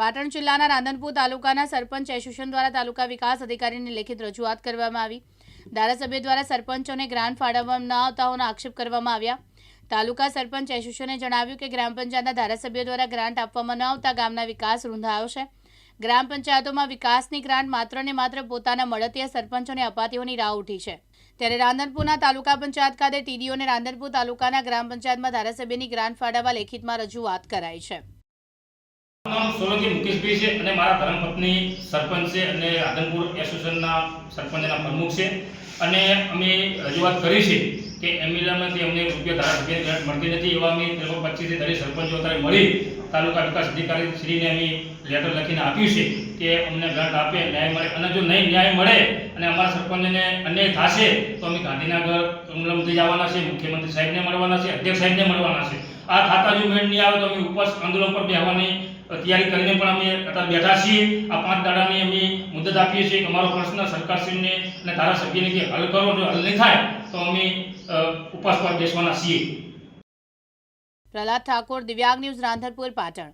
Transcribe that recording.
પાટણ જિલ્લાના રાંધનપુર તાલુકાના સરપંચ એસોસિએશન દ્વારા તાલુકા વિકાસ અધિકારીને લેખિત રજૂઆત કરવામાં આવી. ધારાસભ્ય દ્વારા સરપંચોને ગ્રાન્ટ ફાળવવામાં ન આવતા આક્ષેપ કરવામાં આવ્યા. તાલુકા સરપંચ એસોસિએશને જણાવ્યું કે ગ્રામ પંચાયતના ધારાસભ્યો દ્વારા ગ્રાન્ટ આપવામાં ન આવતા ગામના વિકાસ રૂંધાયો છે. ગ્રામ પંચાયતોમાં વિકાસની ગ્રાન્ટ માત્ર ને માત્ર પોતાના મળતીયા સરપંચોને અપાતી હોવાની રાહ ઉઠી છે. ત્યારે રાંધનપુરના તાલુકા પંચાયત ખાતે ટીડીઓને રાંધનપુર તાલુકાના ગ્રામ પંચાયતમાં ધારાસભ્યની ગ્રાન્ટ ફાળવવા લેખિતમાં રજૂઆત કરાઈ છે. નામ સોલંકી મુકેશભાઈ છે અને મારા ધર્મપત્ની સરપંચ છે અને આદમપુર એસોસિએશનના સરપંચના પ્રમુખ છે. અને અમે રજૂઆત કરી છે કે એમ્બ્યુલન્સમાંથી અમને રૂપિયા ધારાસભ્ય ગ્રાન્ટ મળતી નથી એવા અમે લગભગ પચીસથી દરેક સરપંચો અત્યારે મળી તાલુકા વિકાસ અધિકારી શ્રીને અમે લેટર લખીને આપ્યું છે કે અમને ગ્રાન્ટ આપે, ન્યાય મળે અને જો નહીં ન્યાય મળે અને અમારા સરપંચને અન્યાય થશે તો અમે ગાંધીનગર કમલમથી જવાના છે, મુખ્યમંત્રી સાહેબને મળવાના છે, અધ્યક્ષ સાહેબને મળવાના છે. આ ખાતા જો મેળ નહીં આવે તો અમે ઉપવાસ આંદોલન પર બેહવાની તૈયારી કરીને પણ અમે અત્યારે બેઠા છીએ. આ પાંચ દાડાની અમે મુદત આપીએ છીએ અમારો પ્રશ્ન સરકારશ્રીને અને ધારાસભ્યને કે હલ કરો જો હલ નહીં થાય તો અમે ઉપવાસ પર બેસવાના છીએ. પ્રહલાદ ઠાકોર, દિવ્યાંગ ન્યૂઝ રાંધનપુર, પાટણ.